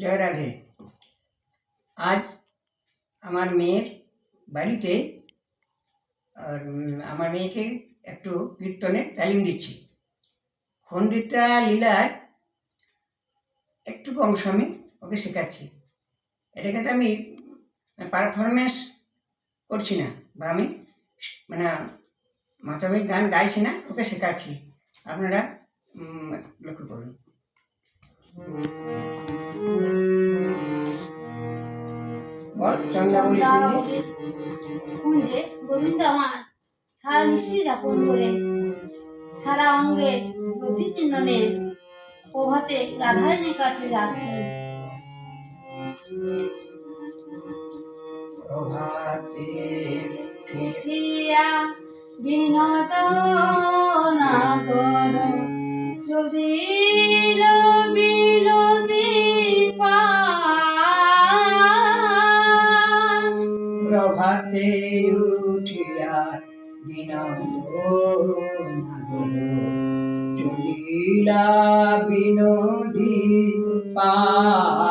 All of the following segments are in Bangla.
জয় রাধে আজ আমার মেয়ের বাড়িতে আমার মেয়েকে একটু কীর্তনের তালিম দিচ্ছি। খণ্ডিতা লীলার একটু অংশ আমি ওকে শেখাচ্ছি। এটা কিন্তু আমি পারফরমেন্স করছি না, বা আমি মানে মাতাবের গান গাইছি না, ওকে শেখাচ্ছি। আপনারা লক্ষ্য করুন। চন্দ্রাবলীর কুঞ্জে গোবিন্দ আমার সারা নিশ্চয়ই যাপন করে। সারা অঙ্গে প্রতিচিহ্ন নিয়ে প্রভাতে রাধারানীর কাছে যাচ্ছে। প্রভাতে উঠিয়া বিনোদ নাগর চলিল প্রভাতে উঠিয়া বিনন্দ চলিলা বিনোদী পাশ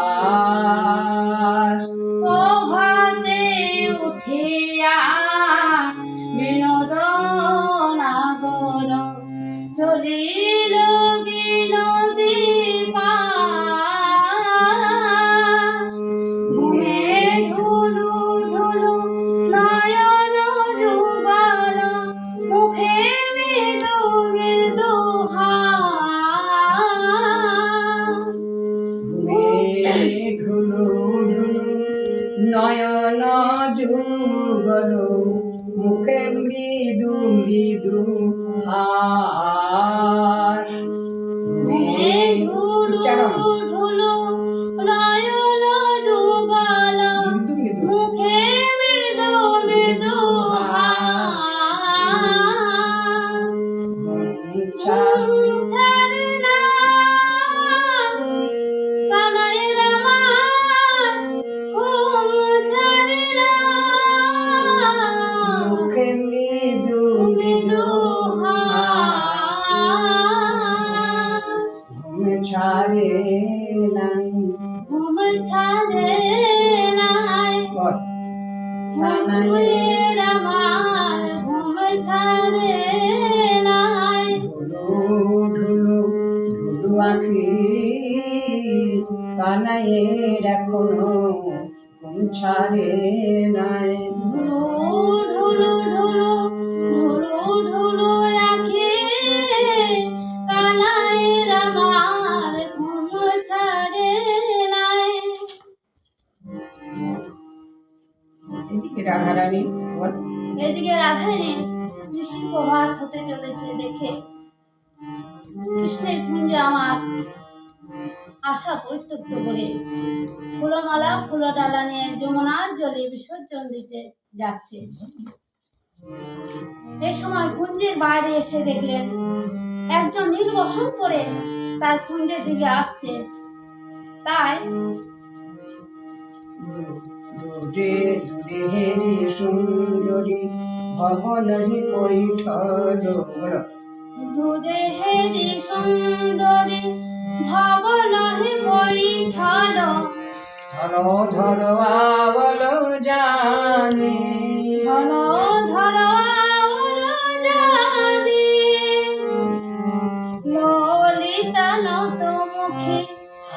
মুখে মৃদু মৃদু হাস ঘুমে এখনও ঘুম ছাড়ে নাই। ঢুলু ঢুলু ঢুলু ঢুলু ঢুলু আখি আমার ঘুম ছাড়ে নাই। এদিকে রাধারানী এদিকে রাধারানী ঋষি প্রভাত হতে চলেছে দেখে। কৃষ্ণের কুঞ্জে আমার আশা পরিত্যক্ত করে। ফুলমালা ফুলডালা নিয়ে যমুনার জলে বিসর্জন দিতে যাচ্ছে। এই সময় কুঞ্জের বাইরে এসে দেখলেন একজন নির্বসন করে তার কুঞ্জের দিকে আসছে। তাই দূরে দূরে হেরি সুন্দরী ভবনহি দূরে হেরি সুন্দরী ধর ধর আবল জানে ঘন ধর জানি ললিতা নত মুখে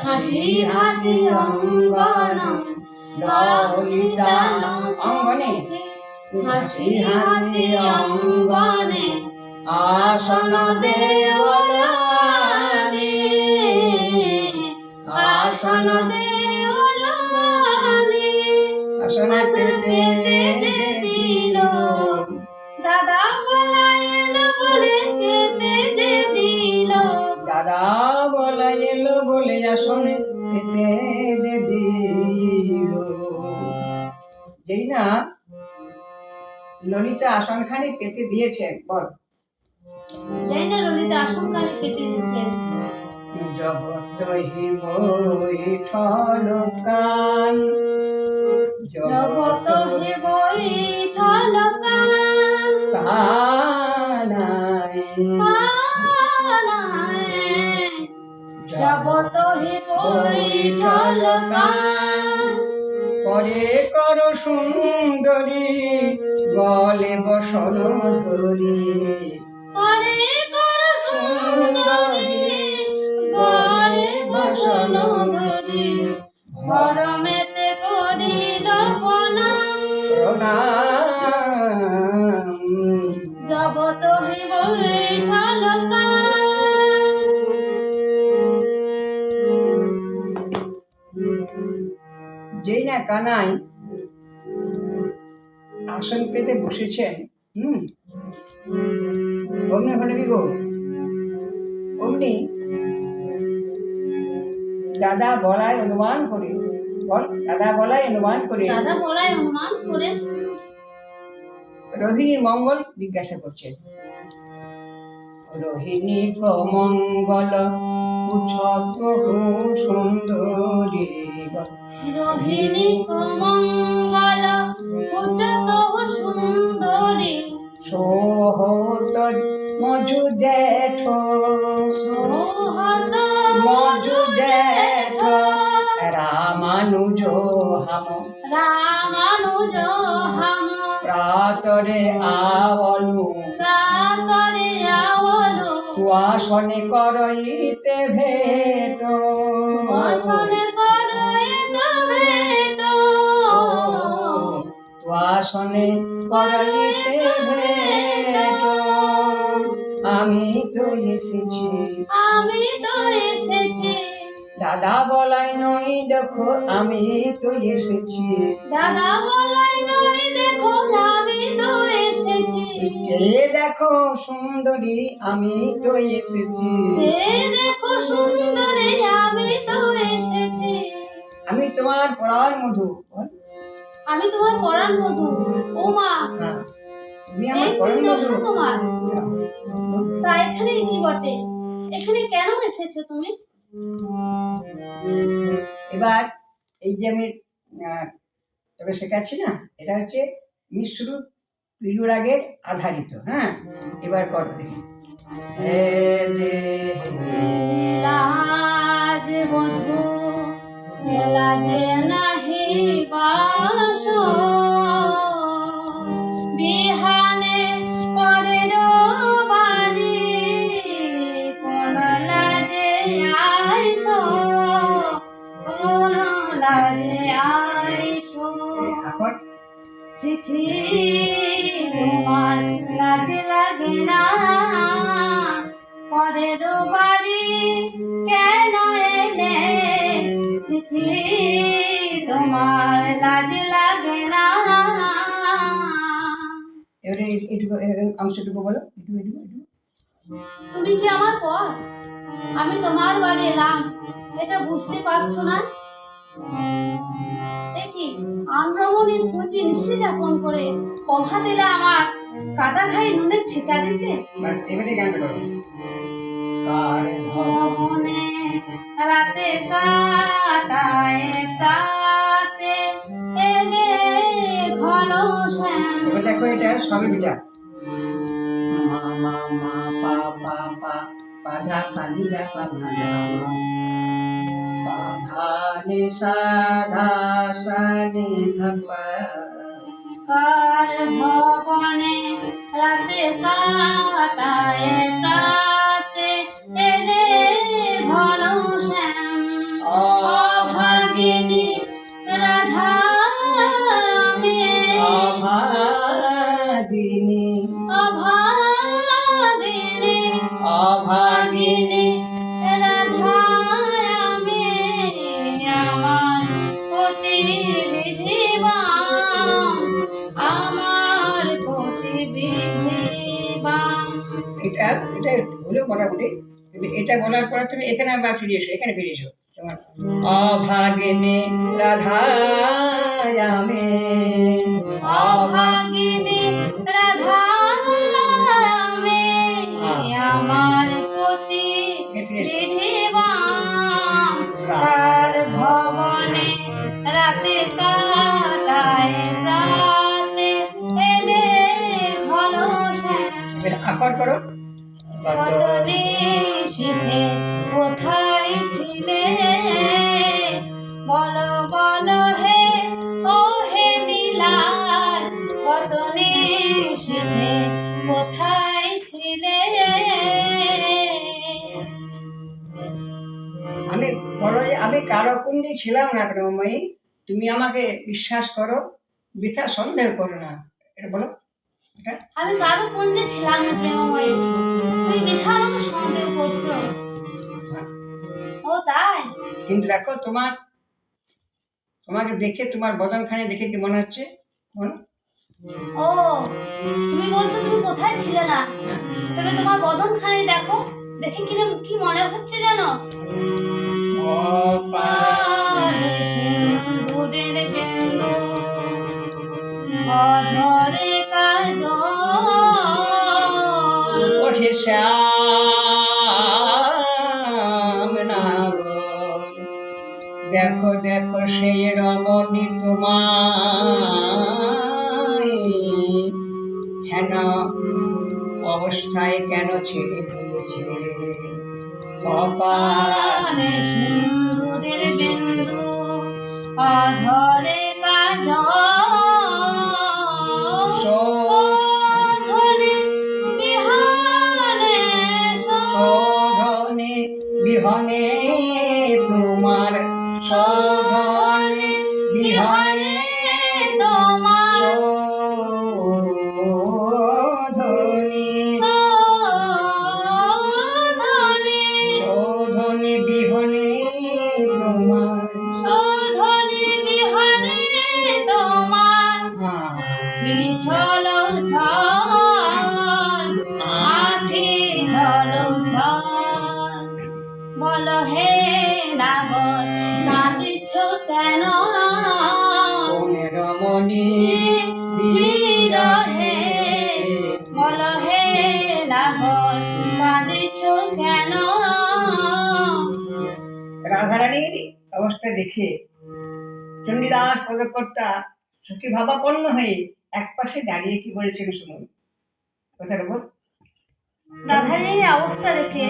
হাসি হাসি অঙ্গন। ললিতা অঙ্গনে হাসি হাসি অঙ্গনে। আসন দেওয়ানে। আসন দেওয়ানে। আসন পেতে যে দাদা বলাইল বলে পেতে যে দাদা বলা এলো বলে আসনে পেতে দিল। যেই না ললিতা আসনখানি পেতে দিয়েছেন বল। যাই না ললিতা আসনকালে পেতে দিয়েছেন জগত হি বৈঠল কান জগত হে বৈঠল কান কানাই কানায়। যাব তহি বৈঠল কান করে কর সুন্দরী গলে বসন ধরি করে ধরি গরমেতে করিল প্রণাম জগত যেই না কানাই আসন পেতে বসেছেন, হুম? অমনি হলে গো? অমনি দাদা বলায় অনুমান করে। বল দাদা বলায় অনুমান করে। দাদা বলায় অনুমান করে। রোহিণীর মঙ্গল জিজ্ঞাসা করছেন। রোহিণী কমঙ্গল পুছ প্রভু সুন্দরী। রোহিণী কমঙ্গল উচ্চত সুন্দরী। সোহত মজু আওলো তুয়াশনে করইতে ভেট। বসনে করইত ভেট। তুয়াশনে করইতে ভেট। আমি তো এসেছি। আমি তো এসেছি। দাদা বলাই নই দেখো আমি তো এসেছি। দাদা বলাই নয় দেখো যে দেখো সুন্দরী আমি তো এসেছি। যে দেখো সুন্দরী আমি তো এসেছি। আমি তোমার পড়ার মধু। আমি তোমার পরাণ বধূ ও মা হ্যাঁ তুমি আমার পড়ার মধু। তোমার। তা এখানে কি বটে? এখানে কেন এসেছ তুমি? এবার এই যে আমি তবে শেখাচ্ছি না এটা হচ্ছে মিশ্র পিরুরাগের আধারিত হ্যাঁ? এবার করো দেখি। লাজ বধু লাজে নাহি বাস। বিহানে পরের বাড়ি কোন লাজে আইস? কোন লাজে আইস? লাগে না। পরের বাড়ি কেন এলে? তোমার লাজ লাগে না। এবারে এই অংশটুকু বলো। এটুকু এটুকু এটুকু তুমি কি আমার পর? আমি তোমার বাড়ি এলাম। এটা বুঝতে পারছ না? দেখি আন্দ্রমণির পুঁজি নিশ্চয় যাপন করে কভা দিলে আমার কাটা খাই নুনের ছিটা দিতে? ভবনে রাতে কাটায় প্রাতে এলে ঘন শ্যাম। দেখো এটা সবে বিটা মা মা মা পা পা পা পা ধা পা ধা পা ধা। মা। সাধা সানি কার ভবনে রাতে কাটায় হলো মোটামুটি। এটা বলার পর তুমি এখানে আবার ফিরে এসো এখানে ফিরে এসো। তোমার অভাগিনী রাধা আমি। অভাগিনী রাধা আমি। আমার প্রতি তার ভবনে রাতে কাটায় রাতে এলে ঘন শ্যাম। আমি বলো যে আমি কারও কুণ্ডি ছিলাম না ব্রহ্ময়ী তুমি আমাকে বিশ্বাস করো বৃথা সন্দেহ করো না। এটা বলো। আমি কারও কুণ্ডে ছিলাম না প্রেমময়ী তুমি বৃথা আমাকে সন্দেহ করছ। ও তাই? কিন্তু দেখো তোমার তোমাকে দেখে তোমার বদনখানে দেখে কি মনে হচ্ছে? বলো ও তুমি বলছো তুমি কোথায় ছিলে না? তবে তোমার বদন খানি দেখো দেখে কিনে কি মনে হচ্ছে জানো? পারে। দেখো দেখো সেই রমণী হেন অবস্থায় কেন ছেড়ে দিয়েছে? কপাল। বিন্দু, অধরে। বিহনে তোমার সঘনে বিহনে তোমার রমণী বিরহে বল হে কাঁদিছ কেন? রাধারানীর অবস্থা দেখে চণ্ডীদাস পদকর্তা সুখী ভাবাপন্ন হয়ে এক পাশে দাঁড়িয়ে কি বলেছেন শুনুন কথাটা বল রাধারানীর অবস্থা দেখে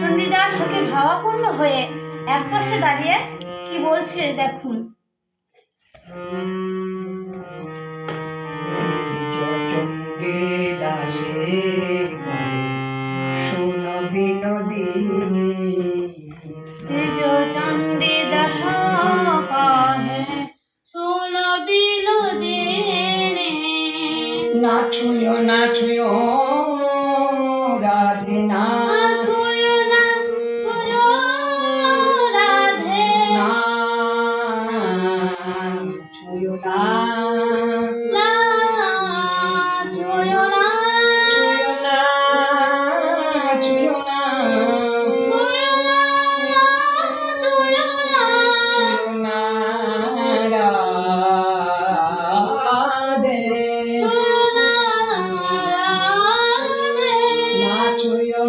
চণ্ডীদাস শোকে ভাবাপন্ন হয়ে এক পাশে দাঁড়িয়ে কি বলছে দেখুন। ছুঁয় না ছুঁয়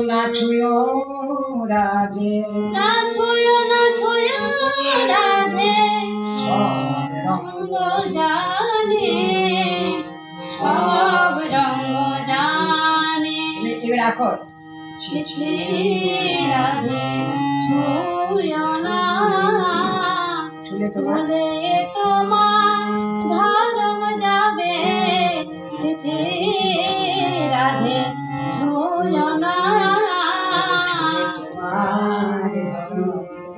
না ছুঁয় রাধে। না ছুঁয়ো না ছুঁয়ো রাধে। রঙ্গ জানে। সব রঙ্গ জানে। এবার ছি রাধে ছুঁয়ো না। ছুলে তোমার। তোমার ধর্ম যাবে। ছি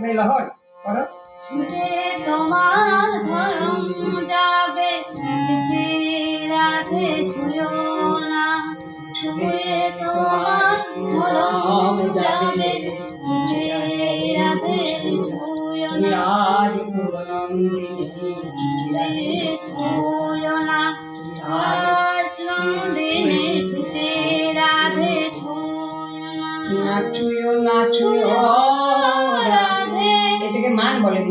এবার লহর করো ছুটে তোমার ধরম যাবে রাধে ছুঁয়ো না। ছুঁয়ে তোমার ধরম যাবে চিঠি রাধে ছুঁয়ো না। ছুঁয়ো না। নন্দিনী ছুটে রাধে ছুঁয়ো না। এটাকে মান বলে